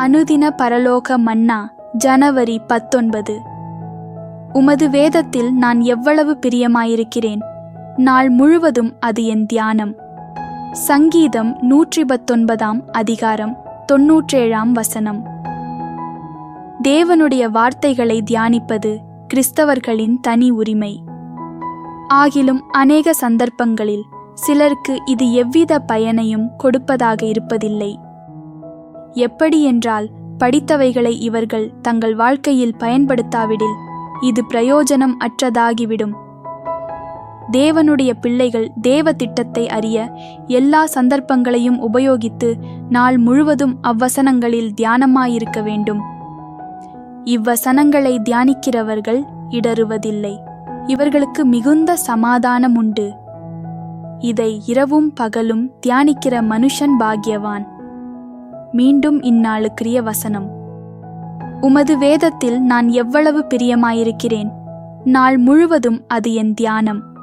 அனுதின பரலோக மன்னா ஜனவரி பத்தொன்பது. உமது வேதத்தில் நான் எவ்வளவு பிரியமாயிருக்கிறேன். நாள் முழுவதும் அது என் தியானம். சங்கீதம் நூற்றி பத்தொன்பதாம் அதிகாரம் தொன்னூற்றேழாம் வசனம். தேவனுடைய வார்த்தைகளை தியானிப்பது கிறிஸ்தவர்களின் தனி உரிமை. ஆகிலும் அநேக சந்தர்ப்பங்களில் சிலருக்கு இது எவ்வித பயனையும் கொடுப்பதாக இருப்பதில்லை. எப்படி என்றால் படித்தவைகளை இவர்கள் தங்கள் வாழ்க்கையில் பயன்படுத்தாவிடில் இது பிரயோஜனம் அற்றதாகிவிடும். தேவனுடைய பிள்ளைகள் தேவ திட்டத்தை அறிய எல்லா சந்தர்ப்பங்களையும் உபயோகித்து நாள் முழுவதும் அவ்வசனங்களில் தியானமாயிருக்க வேண்டும். இவ்வசனங்களை தியானிக்கிறவர்கள் இடறுவதில்லை. இவர்களுக்கு மிகுந்த சமாதானம் உண்டு இதை இரவும் பகலும் தியானிக்கிற மனுஷன் பாக்கியவான். மீண்டும் இந்நாளுக்குரிய வசனம். உமது வேதத்தில் நான் எவ்வளவு பிரியமாயிருக்கிறேன். நாள் முழுவதும் அது என் தியானம்.